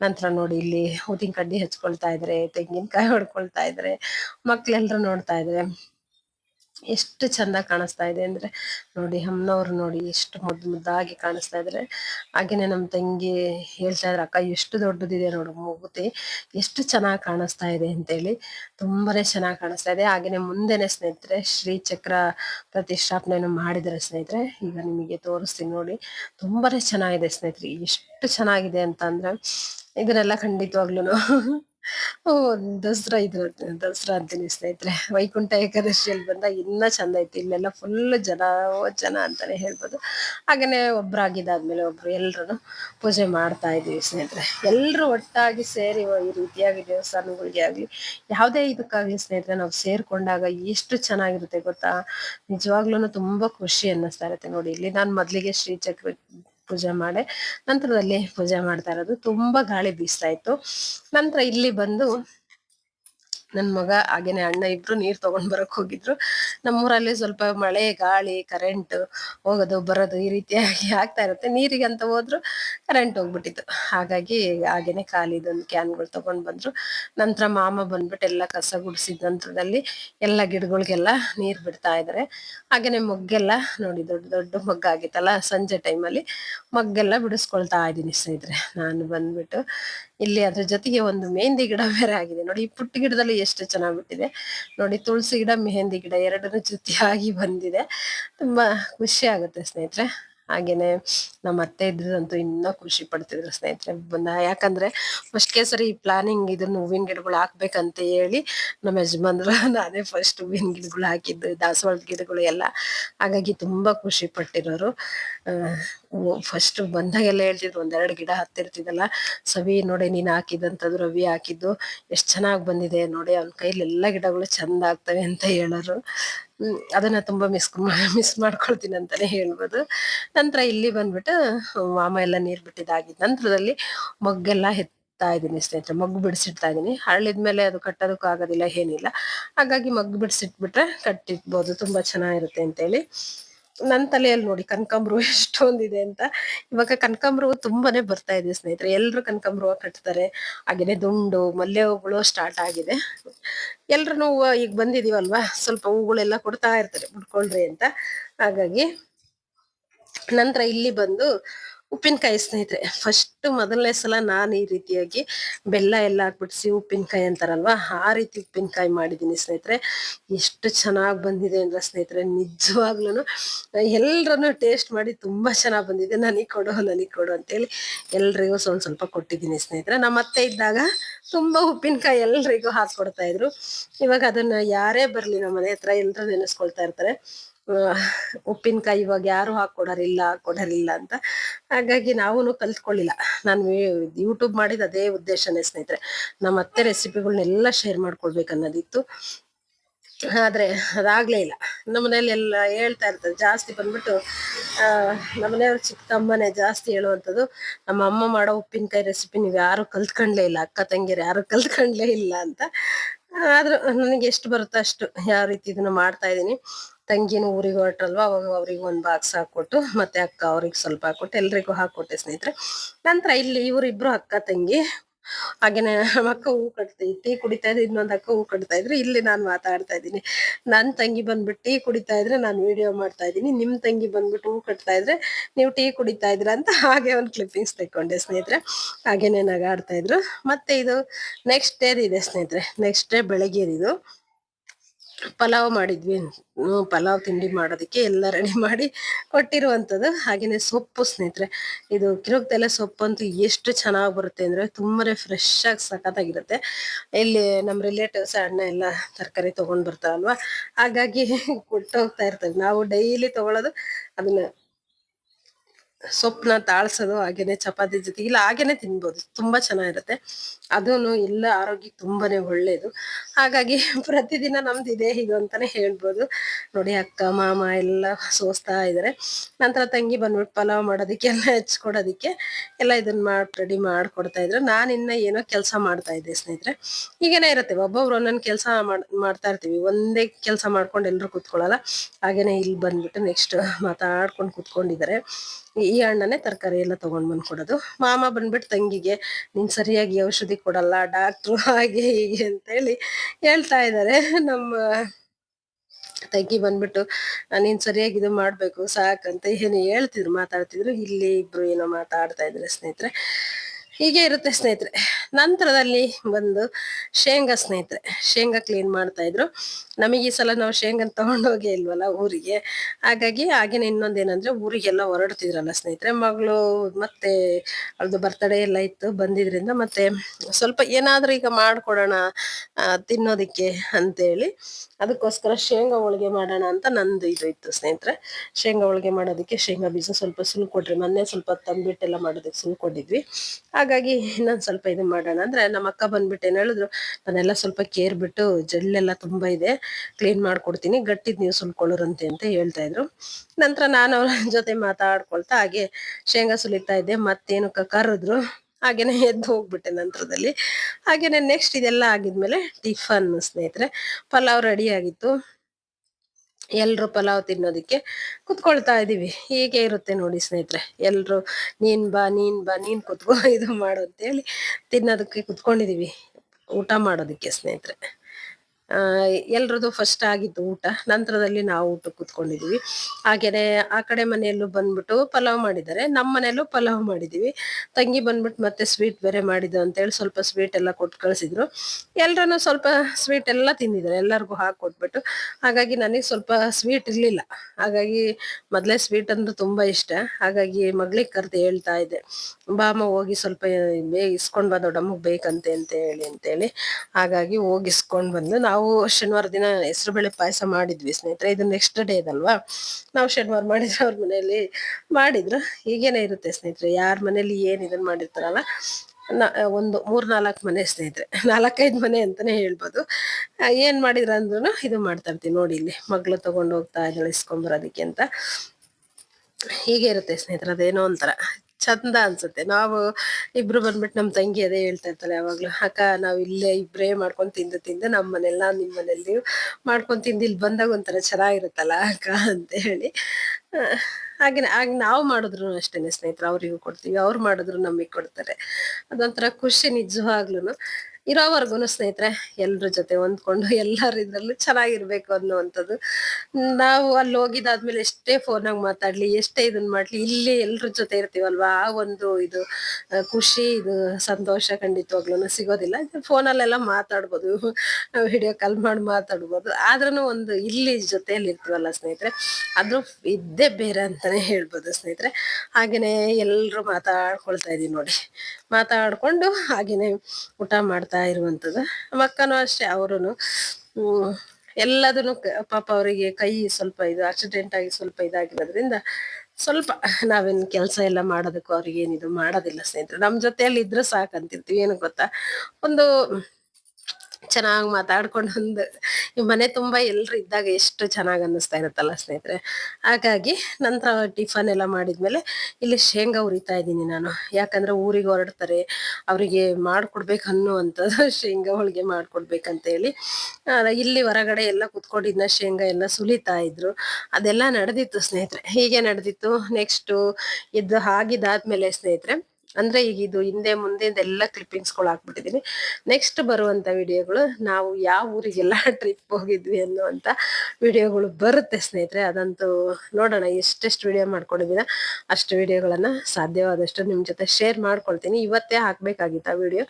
ನಂತರ ನೋಡಿ ಇಲ್ಲಿ ಊದಿನ ಕಡ್ಡಿ ಹಚ್ಕೊಳ್ತಾ ಇದ್ರೆ, ತೆಂಗಿನಕಾಯಿ ಹೊಡ್ಕೊಳ್ತಾ ಇದ್ರೆ, ಮಕ್ಳೆಲ್ರು ನೋಡ್ತಾ ಇದ್ರೆ ಎಷ್ಟು ಚಂದ ಕಾಣಿಸ್ತಾ ಇದೆ ಅಂದ್ರೆ ನೋಡಿ ಅಮ್ಮನವ್ರು ನೋಡಿ ಎಷ್ಟು ಮುದ್ದು ಮುದ್ದಾಗಿ ಕಾಣಿಸ್ತಾ ಇದ್ರೆ. ಹಾಗೇನೆ ನಮ್ ತಂಗಿ ಹೇಳ್ತಾ ಇದ್ರೆ, ಅಕ್ಕ ಎಷ್ಟು ದೊಡ್ಡದಿದೆ ನೋಡು ಮೂಗುತಿ, ಎಷ್ಟು ಚೆನ್ನಾಗಿ ಕಾಣಿಸ್ತಾ ಇದೆ ಅಂತೇಳಿ ತುಂಬಾನೇ ಚೆನ್ನಾಗಿ ಕಾಣಿಸ್ತಾ ಇದೆ. ಹಾಗೇನೆ ಮುಂದೆನೆ ಸ್ನೇಹಿತರೆ ಶ್ರೀ ಚಕ್ರ ಪ್ರತಿಷ್ಠಾಪನೆಯನ್ನು ಮಾಡಿದ್ರೆ ಸ್ನೇಹಿತರೆ. ಈಗ ನಿಮಗೆ ತೋರಿಸ್ತೀನಿ ನೋಡಿ. ತುಂಬಾನೇ ಚೆನ್ನಾಗಿದೆ ಸ್ನೇಹಿತರೆ, ಎಷ್ಟು ಚೆನ್ನಾಗಿದೆ ಅಂತ ಅಂದ್ರೆ ಇದನ್ನೆಲ್ಲ ಖಂಡಿತವಾಗ್ಲೂನು. ಓ, ದಸರಾ ಇದ್ರ, ದಸರಾ ಅಂತೀನಿ ಸ್ನೇಹಿತರೆ, ವೈಕುಂಠ ಏಕಾದಶಿಯಲ್ಲಿ ಬಂದಾಗ ಇನ್ನ ಚಂದ ಐತಿ. ಇಲ್ಲೆಲ್ಲ ಫುಲ್ ಜನ ಜನ ಅಂತಾನೆ ಹೇಳ್ಬೋದು. ಹಾಗೇನೆ ಒಬ್ರಾಗಿದ್ದಾದ್ಮೇಲೆ ಒಬ್ರು ಎಲ್ರು ಪೂಜೆ ಮಾಡ್ತಾ ಇದೀವಿ ಸ್ನೇಹಿತರೆ. ಎಲ್ರು ಒಟ್ಟಾಗಿ ಸೇರಿ ಈ ರೀತಿಯಾಗಿ ದೇವಸ್ಥಾನಗಳಿಗೆ ಆಗ್ಲಿ, ಯಾವುದೇ ಇದಕ್ಕಾಗ್ಲಿ ಸ್ನೇಹಿತರೆ, ನಾವು ಸೇರ್ಕೊಂಡಾಗ ಎಷ್ಟು ಚೆನ್ನಾಗಿರುತ್ತೆ ಗೊತ್ತಾ? ನಿಜವಾಗ್ಲೂ ತುಂಬಾ ಖುಷಿ ಅನ್ನಿಸ್ತಾ ಇರುತ್ತೆ ನೋಡಿ. ಇಲ್ಲಿ ನಾನು ಮೊದ್ಲಿಗೆ ಶ್ರೀಚಕ್ರ ಪೂಜೆ ಮಾಡಿ ನಂತರದಲ್ಲಿ ಪೂಜೆ ಮಾಡ್ತಾ ಇರೋದು. ತುಂಬಾ ಗಾಳಿ ಬೀಸ್ತಾ ಇತ್ತು. ನಂತರ ಇಲ್ಲಿ ಬಂದು ನನ್ ಮಗ ಹಾಗೇನೆ ಅಣ್ಣ ಇಬ್ರು ನೀರ್ ತಗೊಂಡ್ ಬರಕ್ ಹೋಗಿದ್ರು. ನಮ್ಮೂರಲ್ಲಿ ಸ್ವಲ್ಪ ಮಳೆ, ಗಾಳಿ ಕರೆಂಟ್ ಹೋಗೋದು, ಬರೋದು ಈ ರೀತಿಯಾಗಿ ಆಗ್ತಾ ಇರುತ್ತೆ. ನೀರಿಗೆ ಅಂತ ಹೋದ್ರು ಕರೆಂಟ್ ಹೋಗ್ಬಿಟ್ಟಿತ್ತು. ಹಾಗಾಗಿ ಹಾಗೇನೆ ಖಾಲಿದೊಂದು ಕ್ಯಾನ್ಗಳು ತಗೊಂಡ್ ಬಂದ್ರು. ನಂತರ ಮಾಮ ಬಂದ್ಬಿಟ್ಟು ಎಲ್ಲ ಕಸ ಗುಡಿಸಿದ ನಂತರದಲ್ಲಿ ಎಲ್ಲ ಗಿಡಗಳಿಗೆಲ್ಲ ನೀರ್ ಬಿಡ್ತಾ ಇದಾರೆ. ಹಾಗೇನೆ ಮೊಗ್ಗೆಲ್ಲ ನೋಡಿ ದೊಡ್ಡ ದೊಡ್ಡ ಮೊಗ್ಗಾಗಿತ್ತಲ್ಲ ಸಂಜೆ ಟೈಮಲ್ಲಿ ಮೊಗ್ಗೆಲ್ಲ ಬಿಡಿಸ್ಕೊಳ್ತಾ ಇದ್ದೀನಿ ಸ್ನೇಹಿತರೆ. ನಾನು ಬಂದ್ಬಿಟ್ಟು ಇಲ್ಲಿ ಅದ್ರ ಜೊತೆಗೆ ಒಂದು ಮೆಹಂದಿ ಗಿಡ ಬೇರೆ ಆಗಿದೆ. ನೋಡಿ ಈ ಪುಟ್ಟ ಗಿಡದಲ್ಲಿ ಎಷ್ಟು ಚೆನ್ನಾಗಿ ಬಿಟ್ಟಿದೆ ನೋಡಿ ತುಳಸಿ ಗಿಡ, ಮೆಹಂದಿ ಗಿಡ ಎರಡರ ಜೊತೆಯಾಗಿ ಬಂದಿದೆ. ತುಂಬಾ ಖುಷಿ ಆಗುತ್ತೆ ಸ್ನೇಹಿತರೆ. ಹಾಗೇನೆ ನಮ್ಮ ಅತ್ತೆ ಇದ್ರಂತೂ ಇನ್ನೂ ಖುಷಿ ಪಡ್ತಿದ್ರು ಸ್ನೇಹಿತರೆ. ಬಂದ ಯಾಕಂದ್ರೆ ಫಸ್ಟ್ಗೆ ಸರಿ ಪ್ಲಾನಿಂಗ್ ಇದನ್ನು ಹೂವಿನ ಗಿಡಗಳು ಹಾಕ್ಬೇಕಂತ ಹೇಳಿ ನಮ್ಮ ಯಜಮಾನ್ರು ನಾನೇ ಫಸ್ಟ್ ಹೂವಿನ ಗಿಡಗಳು ಹಾಕಿದ್ದು ದಾಸವಾಳದ ಗಿಡಗಳು ಎಲ್ಲ. ಹಾಗಾಗಿ ತುಂಬಾ ಖುಷಿ ಪಟ್ಟಿರೋರು. ಫಸ್ಟ್ ಬಂದಾಗೆಲ್ಲ ಹೇಳ್ತಿದ್ರು, ಒಂದೆರಡು ಗಿಡ ಹತ್ತಿರ್ತಿದಲ್ಲ, ಸವಿ ನೋಡಿ ನೀನು ಹಾಕಿದಂಥದ್ದು ರವಿ ಹಾಕಿದ್ದು, ಎಷ್ಟು ಚೆನ್ನಾಗಿ ಬಂದಿದೆ, ನೋಡಿ ಅವ್ನ ಕೈಲಿ ಎಲ್ಲ ಗಿಡಗಳು ಚಂದ ಆಗ್ತವೆ ಅಂತ ಹೇಳೋರು. ಅದನ್ನ ತುಂಬಾ ಮಿಸ್ ಮಿಸ್ ಮಾಡ್ಕೊಳ್ತೀನಿ ಅಂತಾನೆ ಹೇಳ್ಬೋದು. ನಂತರ ಇಲ್ಲಿ ಬಂದ್ಬಿಟ್ಟು ಮಾಮ ಎಲ್ಲ ನೀರ್ ಬಿಟ್ಟಿದ್ದಾಗಿದ್ ನಂತರದಲ್ಲಿ ಮೊಗ್ಗೆಲ್ಲ ಹೆತ್ತಾ ಇದ್ದೀನಿ ಸ್ನೇಹಿತರೆ, ಮಗ್ಗು ಬಿಡಿಸಿಡ್ತಾ ಇದ್ದೀನಿ. ಹರಳಿದ್ಮೇಲೆ ಅದು ಕಟ್ಟೋದಕ್ಕೂ ಆಗೋದಿಲ್ಲ, ಏನಿಲ್ಲ. ಹಾಗಾಗಿ ಮಗ್ಗು ಬಿಡಿಸಿಟ್ಬಿಟ್ರೆ ಕಟ್ಟಿಟ್ಬೋದು ತುಂಬಾ ಚೆನ್ನಾಗಿರುತ್ತೆ ಅಂತೇಳಿ. ನನ್ ತಲೆಯಲ್ಲಿ ನೋಡಿ ಕನಕಾಂಬ್ರು ಎಷ್ಟೊಂದಿದೆ ಅಂತ. ಇವಾಗ ಕನಕಾಂಬ್ರು ತುಂಬಾನೇ ಬರ್ತಾ ಇದೆ ಸ್ನೇಹಿತರೆ. ಎಲ್ರು ಕನಕಾಂಬ್ರು ಕಟ್ತಾರೆ. ಹಾಗೇನೆ ದುಂಡು ಮಲ್ಲೆ ಹೂಗಳು ಸ್ಟಾರ್ಟ್ ಆಗಿದೆ. ಎಲ್ರು ಹೂವು ಈಗ ಬಂದಿದೀವಲ್ವಾ? ಸ್ವಲ್ಪ ಹೂಗಳೆಲ್ಲ ಕೊಡ್ತಾ ಇರ್ತಾರೆ ಬಿಡ್ಕೊಳ್ರಿ ಅಂತ. ಹಾಗಾಗಿ ನಂತರ ಇಲ್ಲಿ ಬಂದು ಉಪ್ಪಿನಕಾಯಿ ಸ್ನೇಹಿತರೆ ಫಸ್ಟ್ ಮೊದಲನೇ ಸಲ ನಾನು ಈ ರೀತಿಯಾಗಿ ಬೆಲ್ಲ ಎಲ್ಲ ಹಾಕ್ಬಿಡ್ಸಿ ಉಪ್ಪಿನಕಾಯಿ ಅಂತಾರಲ್ವ, ಆ ರೀತಿ ಉಪ್ಪಿನಕಾಯಿ ಮಾಡಿದ್ದೀನಿ ಸ್ನೇಹಿತರೆ. ಎಷ್ಟು ಚೆನ್ನಾಗಿ ಬಂದಿದೆ ಅಂದ್ರೆ ಸ್ನೇಹಿತರೆ ನಿಜವಾಗ್ಲೂ ಎಲ್ಲರನ್ನು ಟೇಸ್ಟ್ ಮಾಡಿ ತುಂಬ ಚೆನ್ನಾಗಿ ಬಂದಿದೆ. ನನಗೆ ಕೊಡು ನನಗೆ ಕೊಡು ಅಂತೇಳಿ ಎಲ್ರಿಗೂ ಸ್ವಲ್ಪ ಸ್ವಲ್ಪ ಕೊಟ್ಟಿದ್ದೀನಿ ಸ್ನೇಹಿತರೆ. ನಮ್ಮ ಅತ್ತೆ ಇದ್ದಾಗ ತುಂಬ ಉಪ್ಪಿನಕಾಯಿ ಎಲ್ರಿಗೂ ಹಾಕ್ಕೊಡ್ತಾ ಇದ್ರು. ಇವಾಗ ಅದನ್ನ ಯಾರೇ ಬರಲಿ ನಮ್ಮ ಮನೆ ಹತ್ರ ಎಲ್ಲರೂ ನೆನೆಸ್ಕೊಳ್ತಾ ಇರ್ತಾರೆ. ಉಪ್ಪಿನಕಾಯಿ ಇವಾಗ ಯಾರು ಹಾಕೊಡೋರಿಲ್ಲ, ಕೊಡೋರಿಲ್ಲ ಅಂತ. ಹಾಗಾಗಿ ನಾವು ಕಲ್ತ್ಕೊಳ್ಳಿಲ್ಲ. ನಾನು ಯೂಟ್ಯೂಬ್ ಮಾಡಿದ ಅದೇ ಉದ್ದೇಶನೇ ಸ್ನೇಹಿತರೆ. ನಮ್ಮ ಅತ್ತೆ ರೆಸಿಪಿಗಳನ್ನೆಲ್ಲ ಶೇರ್ ಮಾಡ್ಕೊಳ್ಬೇಕು ಅನ್ನೋದಿತ್ತು ಆದರೆ ಅದಾಗಲೇ ಇಲ್ಲ. ನಮ್ಮ ಮನೇಲಿ ಎಲ್ಲ ಹೇಳ್ತಾ ಇರ್ತಾರೆ, ಜಾಸ್ತಿ ಬಂದ್ಬಿಟ್ಟು ನಮ್ಮನೆಯವ್ರು ಚಿಕ್ಕ ತಮ್ಮನೇ ಜಾಸ್ತಿ ಹೇಳುವಂಥದ್ದು, ನಮ್ಮ ಅಮ್ಮ ಮಾಡೋ ಉಪ್ಪಿನಕಾಯಿ ರೆಸಿಪಿ ನೀವು ಯಾರು ಕಲ್ತ್ಕೊಂಡ್ಲೇ ಇಲ್ಲ, ಅಕ್ಕ ತಂಗಿಯರು ಯಾರು ಕಲ್ತ್ಕೊಂಡ್ಲೇ ಇಲ್ಲ ಅಂತ. ಆದರೂ ನನಗೆ ಎಷ್ಟು ಬರುತ್ತೋ ಅಷ್ಟು ಯಾವ ರೀತಿ ಇದನ್ನ ಮಾಡ್ತಾ ಇದೀನಿ ತಂಗಿನ ಊರಿಗೆ ಹೊರಟ್ರಲ್ವ ಅವಾಗ ಅವ್ರಿಗೆ ಒಂದು ಬಾಕ್ಸ್ ಹಾಕ್ಕೊಟ್ಟು ಮತ್ತೆ ಅಕ್ಕ ಅವ್ರಿಗೆ ಸ್ವಲ್ಪ ಹಾಕ್ಕೊಟ್ಟು ಎಲ್ರಿಗೂ ಹಾಕೊಟ್ಟೆ ಸ್ನೇಹಿತರೆ. ನಂತರ ಇಲ್ಲಿ ಇವರಿಬ್ರು ಅಕ್ಕ ತಂಗಿ, ಹಾಗೇನೆ ನಮ್ಮ ಅಕ್ಕ ಹೂ ಕಟ್ತಾ ಟೀ ಕುಡಿತಾ ಇದ್ರೆ ಇನ್ನೊಂದು ಅಕ್ಕ ಹೂ ಕಟ್ತಾ ಇದ್ರೆ. ಇಲ್ಲಿ ನಾನು ಮಾತಾಡ್ತಾ ಇದ್ದೀನಿ. ನನ್ನ ತಂಗಿ ಬಂದ್ಬಿಟ್ಟು ಟೀ ಕುಡಿತಾ ಇದ್ರೆ ನಾನು ವಿಡಿಯೋ ಮಾಡ್ತಾ ಇದ್ದೀನಿ. ನಿಮ್ ತಂಗಿ ಬಂದ್ಬಿಟ್ಟು ಹೂ ಕಟ್ತಾ ಇದ್ರೆ ನೀವು ಟೀ ಕುಡಿತಾ ಇದ್ರ ಅಂತ ಹಾಗೆ ಒಂದು ಕ್ಲಿಪ್ಪಿಂಗ್ಸ್ ತೆಕ್ಕೊಂಡೆ ಸ್ನೇಹಿತರೆ. ಹಾಗೇನೆ ನಗಾಡ್ತಾ ಇದ್ರು. ಮತ್ತೆ ಇದು ನೆಕ್ಸ್ಟ್ ಡೇ ಇದೆ ಸ್ನೇಹಿತರೆ. ನೆಕ್ಸ್ಟ್ ಡೇ ಬೆಳಗ್ಗೆ ಇದು. ಪಲಾವ್ ಮಾಡಿದ್ವಿ ಪಲಾವ್ ತಿಂಡಿ ಮಾಡೋದಕ್ಕೆ ಎಲ್ಲ ರೆಡಿ ಮಾಡಿ ಕೊಟ್ಟಿರುವಂಥದ್ದು. ಹಾಗೇನೆ ಸೊಪ್ಪು ಸ್ನೇಹಿತರೆ, ಇದು ಕಿರುಕ್ತೆಲೆ ಸೊಪ್ಪು ಅಂತೂ ಎಷ್ಟು ಚೆನ್ನಾಗಿ ಬರುತ್ತೆ ಅಂದರೆ ತುಂಬಾ ಫ್ರೆಶ್ ಆಗಿ ಸಖತ್ತಾಗಿರುತ್ತೆ. ಇಲ್ಲಿ ನಮ್ಮ ರಿಲೇಟಿವ್ಸ್ ಅಣ್ಣ ಎಲ್ಲ ತರಕಾರಿ ತೊಗೊಂಡು ಬರ್ತಾರಲ್ವ? ಹಾಗಾಗಿ ಕೊಟ್ಟು ಹೋಗ್ತಾ ಇರ್ತಾರೆ ನಾವು ಡೈಲಿ ತೊಗೊಳೋದು ಅದನ್ನ ಸೊಪ್ಪನ್ನ ತಾಳ್ಸೋದು ಹಾಗೇನೆ ಚಪಾತಿ ಜೊತೆಗೆ ಇಲ್ಲ, ಹಾಗೇನೆ ತಿನ್ಬೋದು. ತುಂಬಾ ಚೆನ್ನಾಗಿರುತ್ತೆ. ಅದೂ ಎಲ್ಲ ಆರೋಗ್ಯಕ್ಕೆ ತುಂಬಾನೇ ಒಳ್ಳೇದು. ಹಾಗಾಗಿ ಪ್ರತಿದಿನ ನಮ್ದು ಇದೆ ಇದು ಅಂತಾನೆ ಹೇಳ್ಬೋದು. ನೋಡಿ ಅಕ್ಕ, ಮಾಮ ಎಲ್ಲ ಸೋಸ್ತಾ ಇದ್ದಾರೆ ನಂತರ ತಂಗಿ ಬಂದ್ಬಿಟ್ಟು ಪಲಾವ್ ಮಾಡೋದಕ್ಕೆ ಎಲ್ಲ ಹೆಚ್ಕೊಡೋದಕ್ಕೆ ಎಲ್ಲ ಇದನ್ನ ಮಾಡಿ, ರೆಡಿ ಮಾಡ್ಕೊಡ್ತಾ ಇದ್ರು. ನಾನು ಇನ್ನ ಏನೋ ಕೆಲಸ ಮಾಡ್ತಾ ಇದ್ದೆ ಸ್ನೇಹಿತರೆ. ಹೀಗೇನೆ ಇರುತ್ತೆ, ಒಬ್ಬೊಬ್ರು ಒಂದೊಂದು ಕೆಲಸ ಮಾಡ್ತಾ ಇರ್ತೀವಿ. ಒಂದೇ ಕೆಲಸ ಮಾಡ್ಕೊಂಡು ಎಲ್ಲರೂ ಕೂತ್ಕೊಳ್ಳಲ್ಲ ಹಾಗೇನೆ ಇಲ್ಲಿ ಬಂದ್ಬಿಟ್ಟು ನೆಕ್ಸ್ಟ್ ಮಾತಾಡ್ಕೊಂಡು ಕೂತ್ಕೊಂಡಿದ್ದಾರೆ. ಈ ಅಣ್ಣನೇ ತರಕಾರಿ ಎಲ್ಲ ತಗೊಂಡ್ ಬಂದ್ ಕೊಡೋದು ಮಾಮ ಬಂದ್ಬಿಟ್ಟು ತಂಗಿಗೆ, ನೀನ್ ಸರಿಯಾಗಿ ಔಷಧಿ ಕೊಡಲ್ಲ, ಡಾಕ್ಟ್ರು ಹಾಗೆ ಹೀಗೆ ಅಂತ ಹೇಳಿ ಹೇಳ್ತಾ ಇದ್ದಾರೆ ನಮ್ಮ ತಂಗಿ ಬಂದ್ಬಿಟ್ಟು, ನೀನ್ ಸರಿಯಾಗಿ ಇದು ಮಾಡ್ಬೇಕು, ಸಾಕಂತ ಏನು ಹೇಳ್ತಿದ್ರು, ಮಾತಾಡ್ತಿದ್ರು. ಇಲ್ಲಿ ಇಬ್ರು ಏನೋ ಮಾತಾಡ್ತಾ ಇದ್ರು ಸ್ನೇಹಿತರೆ. ಹೀಗೆ ಇರುತ್ತೆ ಸ್ನೇಹಿತರೆ. ನಂತರದಲ್ಲಿ ಬಂದು ಶೇಂಗಾ ಸ್ನೇಹಿತರೆ. ಶೇಂಗಾ ಕ್ಲೀನ್ ಮಾಡ್ತಾ ಇದ್ರು. ನಮಗೆ ಈ ಸಲ ನಾವು ಶೇಂಗನ್ ತಗೊಂಡೋಗೇ ಇಲ್ವಲ್ಲ ಊರಿಗೆ. ಹಾಗಾಗಿ ಹಾಗೇನೆ ಇನ್ನೊಂದೇನಂದ್ರೆ ಊರಿಗೆಲ್ಲ ಹೊರಡ್ತಿದ್ರಲ್ಲ ಸ್ನೇಹಿತರೆ, ಮಗಳು ಮತ್ತೆ ಅವ್ಳದು ಬರ್ತಡೇ ಎಲ್ಲ ಇತ್ತು, ಬಂದಿದ್ರಿಂದ ಮತ್ತೆ ಸ್ವಲ್ಪ ಏನಾದ್ರೂ ಈಗ ಮಾಡ್ಕೊಡೋಣ ತಿನ್ನೋದಕ್ಕೆ ಅಂತೇಳಿ ಅದಕ್ಕೋಸ್ಕರ ಶೇಂಗಾ ಹೋಳಿಗೆ ಮಾಡೋಣ ಅಂತ ನಂದು ಇದು ಇತ್ತು ಸ್ನೇಹಿತರೆ. ಶೇಂಗಾ ಹೋಳಿಗೆ ಮಾಡೋದಕ್ಕೆ ಶೇಂಗಾ ಬೀಜ ಸ್ವಲ್ಪ ಸುಲ್ಕೊಡ್ರಿ, ಮೊನ್ನೆ ಸ್ವಲ್ಪ ತಂಬಿಟ್ಟೆಲ್ಲ ಮಾಡೋದಕ್ಕೆ ಸುಲ್ಕೊಂಡಿದ್ವಿ. ಹಾಗಾಗಿ ಇನ್ನೊಂದು ಸ್ವಲ್ಪ ಇದು ಮಾಡೋಣ. ಅಂದ್ರೆ ನಮ್ಮ ಅಕ್ಕ ಬಂದ್ಬಿಟ್ಟು ಏನ್ ಹೇಳಿದ್ರು ನಾನೆಲ್ಲ ಸ್ವಲ್ಪ ಕೇರ್ ಬಿಟ್ಟು ಜಲ್ಲೆಲ್ಲ ತುಂಬಾ ಇದೆ. ಕ್ಲೀನ್ ಮಾಡ್ಕೊಡ್ತೀನಿ, ಗಟ್ಟಿದ್ ನೀವು ಸುಲ್ಕೊಳ್ಳೋರಂತೆ ಅಂತ ಹೇಳ್ತಾ ಇದ್ರು. ನಂತರ ನಾನು ಅವ್ರ ಜೊತೆ ಮಾತಾಡ್ಕೊಳ್ತಾ ಹಾಗೆ ಶೇಂಗಾ ಸುಲಿತಾ ಇದ್ದೆ ಮತ್ತೇನು ಕರೆದ್ರು ಹಾಗೇನೆ ಎದ್ದು ಹೋಗ್ಬಿಟ್ಟೆ ನಂತರದಲ್ಲಿ. ಹಾಗೇನೆ ನೆಕ್ಸ್ಟ್ ಇದೆಲ್ಲ ಆಗಿದ್ಮೇಲೆ ಟಿಫನ್ ಸ್ನೇಹಿತರೆ, ಪಲಾವ್ ರೆಡಿ ಆಗಿತ್ತು. ಎಲ್ರು ಪಲಾವ್ ತಿನ್ನೋದಿಕ್ಕೆ ಕುತ್ಕೊಳ್ತಾ ಇದೀವಿ. ಹೀಗೆ ಇರುತ್ತೆ ನೋಡಿ ಸ್ನೇಹಿತರೆ, ಎಲ್ರು ನೀನ್ ಬಾ ನೀನ್ ಬಾ, ನೀನ್ ಕುತ್ಕೋ, ಇದು ಮಾಡು ಅಂತೇಳಿ ತಿನ್ನೋದಕ್ಕೆ ಕುತ್ಕೊಂಡಿದೀವಿ. ಊಟ ಮಾಡೋದಕ್ಕೆ ಸ್ನೇಹಿತರೆ. ಎಲ್ರದ್ದು ಫಸ್ಟ್ ಆಗಿತ್ತು ಊಟ, ನಂತರದಲ್ಲಿ ನಾವು ಊಟ ಕುತ್ಕೊಂಡಿದೀವಿ. ಹಾಗೇನೆ ಆ ಕಡೆ ಮನೆಯಲ್ಲೂ ಬಂದ್ಬಿಟ್ಟು ಪಲಾವ್ ಮಾಡಿದ್ದಾರೆ. ನಮ್ಮ ಮನೆಯಲ್ಲೂ ಪಲಾವ್ ಮಾಡಿದೀವಿ. ತಂಗಿ ಬಂದ್ಬಿಟ್ಟು ಮತ್ತೆ ಸ್ವೀಟ್ ಬೇರೆ ಮಾಡಿದ್ದು ಅಂತೇಳಿ ಸ್ವಲ್ಪ ಸ್ವೀಟ್ ಎಲ್ಲ ಕೊಟ್ಟು ಕಳ್ಸಿದ್ರು. ಎಲ್ಲರೂ ಸ್ವಲ್ಪ ಸ್ವೀಟ್ ಎಲ್ಲ ತಿಂದಿದ್ದಾರೆ. ಎಲ್ಲರಿಗೂ ಹಾಕಿ ಕೊಟ್ಬಿಟ್ಟು. ಹಾಗಾಗಿ ನನಗೆ ಸ್ವಲ್ಪ ಸ್ವೀಟ್ ಇರಲಿಲ್ಲ. ಹಾಗಾಗಿ ಮೊದಲೇ ಸ್ವೀಟ್ ಅಂದ್ರೆ ತುಂಬಾ ಇಷ್ಟ. ಹಾಗಾಗಿ ಮಗಳಿಗೆ ಕರೆದು ಹೇಳ್ತಾ ಇದ್ದೆ. ಬಾಮ ಹೋಗಿ ಸ್ವಲ್ಪ ಬೇಗ ಇಸ್ಕೊಂಡು ಬಾ, ದೊಡ್ಡಮ್ಮಗೆ ಬೇಕಂತೆ ಅಂತ ಹೇಳಿ ಅಂತೇಳಿ. ಹಾಗಾಗಿ ಹೋಗಿ ಇಸ್ಕೊಂಡು ಬಂದು ನಾವು ಶನಿವಾರ ದಿನ ಹೆಸರುಬೇಳೆ ಪಾಯಸ ಮಾಡಿದ್ವಿ ಸ್ನೇಹಿತರೆ. ಇದು ನೆಕ್ಸ್ಟ್ ಡೇ ಇದಲ್ವಾ? ನಾವು ಶನಿವಾರ ಮಾಡಿದ್ರೆ ಅವ್ರ ಮನೆಯಲ್ಲಿ ಮಾಡಿದ್ರು. ಈಗೇನೇ ಇರುತ್ತೆ ಸ್ನೇಹಿತರೆ. ಯಾರ ಮನೇಲಿ ಏನು ಇದನ್ನು ಮಾಡಿರ್ತಾರಲ್ಲ? ನಾ, ಒಂದು ಮೂರ್ ನಾಲ್ಕು ಮನೆ ಸ್ನೇಹಿತರೆ. ನಾಲ್ಕೈದು ಮನೆ ಅಂತಾನೆ ಹೇಳ್ಬೋದು. ಏನ್ ಮಾಡಿದ್ರ ಅಂದ್ರೂ ಇದು ಮಾಡ್ತಾ ಇರ್ತೀವಿ ನೋಡಿ ಇಲ್ಲಿ. ಮಗ್ಳು ತಗೊಂಡು ಹೋಗ್ತಾ ಇದ್ದಾಳೆ, ಇಸ್ಕೊಂಡ್ ಬರೋದಕ್ಕೆ ಅಂತ. ಹೀಗೆ ಇರುತ್ತೆ ಸ್ನೇಹಿತರೆ. ಅದೇನೋ ಒಂಥರ. ಚಂದ ಅನ್ಸುತ್ತೆ. ನಾವು ಇಬ್ರು ಬಂದ್ಬಿಟ್ಟು ನಮ್ ತಂಗಿ ಅದೇ ಹೇಳ್ತಾ ಇರ್ತಾಳೆ ಯಾವಾಗ್ಲೂ, ಅಕ್ಕ, ನಾವ್ ಇಲ್ಲೇ ಇಬ್ರೇ ಮಾಡ್ಕೊಂಡ್ ತಿಂದು ತಿಂದು ನಮ್ ಮನೆಲ್ಲ ನಿಮ್ ಮನೇಲಿ ಮಾಡ್ಕೊಂಡ್ ತಿಂದು ಇಲ್ಲಿ ಬಂದಾಗ ಒಂಥರ ಚೆನ್ನಾಗಿರುತ್ತಲ್ಲ ಅಕ್ಕ? ಅಂತ ಹೇಳಿ. ಹಾಗೆ ಆಗ ನಾವು ಮಾಡಿದ್ರು ಅಷ್ಟೇನೆ ಸ್ನೇಹಿತರು, ಅವ್ರಿಗೂ ಕೊಡ್ತೀವಿ, ಅವ್ರು ಮಾಡಿದ್ರು ನಮಗೆ ಕೊಡ್ತಾರೆ. ಅದೊಂಥರ ಖುಷಿ ನಿಜವಾಗ್ಲೂನು. ಇರೋವರ್ಗುನು ಸ್ನೇಹಿತರೆ, ಎಲ್ರ ಜೊತೆ ಹೊಂದ್ಕೊಂಡು ಎಲ್ಲರ ಇದ್ರಲ್ಲೂ ಚೆನ್ನಾಗಿರ್ಬೇಕು ಅನ್ನುವಂಥದ್ದು. ನಾವು ಅಲ್ಲಿ ಹೋಗಿದ್ದಾದ್ಮೇಲೆ ಎಷ್ಟೇ ಫೋನಾಗ ಮಾತಾಡ್ಲಿ, ಎಷ್ಟೇ ಇದನ್ನ ಮಾಡ್ಲಿ, ಇಲ್ಲಿ ಎಲ್ರ ಜೊತೆ ಇರ್ತೀವಲ್ವಾ? ಆ ಒಂದು ಇದು ಖುಷಿ, ಇದು ಸಂತೋಷ ಖಂಡಿತವಾಗ್ಲೂ ಸಿಗೋದಿಲ್ಲ. ಫೋನಲ್ಲೆಲ್ಲ ಮಾತಾಡ್ಬೋದು ವಿಡಿಯೋ ಕಾಲ್ ಮಾಡಿ ಮಾತಾಡ್ಬೋದು. ಆದ್ರೂ ಒಂದು ಇಲ್ಲಿ ಜೊತೆಯಲ್ಲಿ ಇರ್ತೀವಲ್ಲ ಸ್ನೇಹಿತರೆ ಅದು ಇದ್ದೇ ಬೇರೆ ಅಂತಾನೆ ಹೇಳ್ಬೋದು ಸ್ನೇಹಿತರೆ. ಹಾಗೇನೆ ಎಲ್ಲರೂ ಮಾತಾಡ್ಕೊಳ್ತಾ ಇದೀವಿ ನೋಡಿ. ಮಾತಾಡ್ಕೊಂಡು ಹಾಗೇನೆ ಊಟ ಮಾಡ್ತಾ ಇರುವಂತದ್ದು. ನಮ್ಮ ಅಕ್ಕನೂ ಅಷ್ಟೇ ಅವರು ಎಲ್ಲದನ್ನು ಪಾಪ ಅವರಿಗೆ ಕೈ ಸ್ವಲ್ಪ ಇದು ಆಕ್ಸಿಡೆಂಟ್ ಆಗಿ ಸ್ವಲ್ಪ ಇದಾಗಿರೋದ್ರಿಂದ ಸ್ವಲ್ಪ ನಾವೇನ್ ಕೆಲಸ ಎಲ್ಲ ಮಾಡೋದಕ್ಕೂ ಅವ್ರಿಗೆ ಏನಿದು ಮಾಡೋದಿಲ್ಲ ಸ್ನೇಹಿತರೆ. ನಮ್ಮ ಜೊತೆಯಲ್ಲಿ ಇದ್ರೆ ಸಾಕಂತಿರ್ತೀವಿ, ಏನು ಗೊತ್ತಾ? ಒಂದು ಚೆನ್ನಾಗಿ ಮಾತಾಡ್ಕೊಂಡು ಒಂದು ಮನೆ ತುಂಬಾ ಎಲ್ಲರೂ ಇದ್ದಾಗ ಎಷ್ಟು ಚೆನ್ನಾಗಿ ಅನ್ನಿಸ್ತಾ ಇರುತ್ತಲ್ಲ ಸ್ನೇಹಿತರೆ. ಹಾಗಾಗಿ ನಂತರ ಟಿಫನ್ ಎಲ್ಲ ಮಾಡಿದ್ಮೇಲೆ ಇಲ್ಲಿ ಶೇಂಗಾ ಉರಿತಾ ಇದ್ದೀನಿ ನಾನು. ಯಾಕಂದ್ರೆ ಊರಿಗೆ ಹೊರಡ್ತಾರೆ. ಅವರಿಗೆ ಮಾಡ್ಕೊಡ್ಬೇಕು ಅನ್ನುವಂಥದ್ದು ಶೇಂಗಾ ಹೋಳಿಗೆ ಮಾಡ್ಕೊಡ್ಬೇಕಂತ ಹೇಳಿ. ಇಲ್ಲಿ ಹೊರಗಡೆ ಎಲ್ಲ ಕುತ್ಕೊಂಡಿದ್ನ ಶೇಂಗಾ ಎಲ್ಲ ಸುಲಿತಾ ಇದ್ರು. ಅದೆಲ್ಲ ನಡೆದಿತ್ತು ಸ್ನೇಹಿತರೆ. ಹೀಗೆ ನಡೆದಿತ್ತು. ನೆಕ್ಸ್ಟ್ ಇದು ಮೇಲೆ ಸ್ನೇಹಿತರೆ ಅಂದ್ರೆ ಈಗ ಇದು ಹಿಂದೆ ಮುಂದೆ ಎಲ್ಲ ಕ್ಲಿಪ್ಪಿಂಗ್ಸ್ಗಳು ಹಾಕ್ಬಿಟ್ಟಿದೀನಿ ನೆಕ್ಸ್ಟ್ ಬರುವಂತ ವಿಡಿಯೋಗಳು ನಾವು ಯಾವ ಊರಿಗೆಲ್ಲ ಟ್ರಿಪ್ ಹೋಗಿದ್ವಿ ಅನ್ನುವಂತ ವಿಡಿಯೋಗಳು ಬರುತ್ತೆ ಸ್ನೇಹಿತರೆ. ಅದಂತೂ ನೋಡೋಣ ಎಷ್ಟೆಷ್ಟು ವಿಡಿಯೋ ಮಾಡ್ಕೊಂಡಿದ್ದೀನ ಅಷ್ಟು ವಿಡಿಯೋಗಳನ್ನ ಸಾಧ್ಯವಾದಷ್ಟು ನಿಮ್ ಜೊತೆ ಶೇರ್ ಮಾಡ್ಕೊಳ್ತೀನಿ. ಇವತ್ತೇ ಹಾಕ್ಬೇಕಾಗಿತ್ತು ಆ ವಿಡಿಯೋ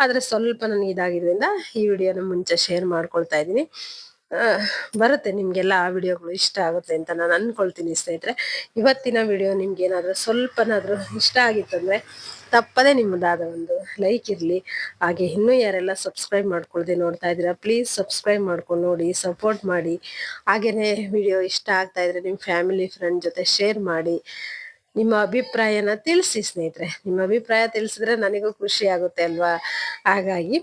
ಆದ್ರೆ ಸ್ವಲ್ಪ ನನಗೆ ಇದಾಗಿದ್ರಿಂದ ಈ ವಿಡಿಯೋನ ಮುಂಚೆ ಶೇರ್ ಮಾಡ್ಕೊಳ್ತಾ ಇದ್ದೀನಿ. ಬರುತ್ತೆ ನಿಮಗೆಲ್ಲ ಆ ವಿಡಿಯೋಗಳು ಇಷ್ಟ ಆಗುತ್ತೆ ಅಂತ ನಾನು ಅನ್ಕೊಳ್ತೀನಿ ಸ್ನೇಹಿತರೆ. ಇವತ್ತಿನ ವಿಡಿಯೋ ನಿಮ್ಗೆ ಏನಾದರೂ ಸ್ವಲ್ಪನಾದ್ರೂ ಇಷ್ಟ ಆಗಿತ್ತಂದ್ರೆ ತಪ್ಪದೆ ನಿಮ್ಮದಾದ ಒಂದು ಲೈಕ್ ಇರಲಿ. ಹಾಗೆ ಇನ್ನೂ ಯಾರೆಲ್ಲ ಸಬ್ಸ್ಕ್ರೈಬ್ ಮಾಡ್ಕೊಳ್ದೆ ನೋಡ್ತಾ ಇದ್ದೀರಾ ಪ್ಲೀಸ್ ಸಬ್ಸ್ಕ್ರೈಬ್ ಮಾಡ್ಕೊಂಡು ನೋಡಿ ಸಪೋರ್ಟ್ ಮಾಡಿ. ಹಾಗೆಯೇ ವಿಡಿಯೋ ಇಷ್ಟ ಆಗ್ತಾ ಇದ್ರೆ ನಿಮ್ಮ ಫ್ಯಾಮಿಲಿ ಫ್ರೆಂಡ್ ಜೊತೆ ಶೇರ್ ಮಾಡಿ. ನಿಮ್ಮ ಅಭಿಪ್ರಾಯನ ತಿಳಿಸಿ ಸ್ನೇಹಿತರೆ. ನಿಮ್ಮ ಅಭಿಪ್ರಾಯ ತಿಳಿಸಿದ್ರೆ ನನಗೂ ಖುಷಿ ಆಗುತ್ತೆ ಅಲ್ವಾ? ಹಾಗಾಗಿ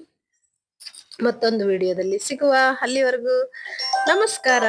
ಮತ್ತೊಂದು ವಿಡಿಯೋದಲ್ಲಿ ಸಿಗುವ ಅಲ್ಲಿವರೆಗೂ ನಮಸ್ಕಾರ.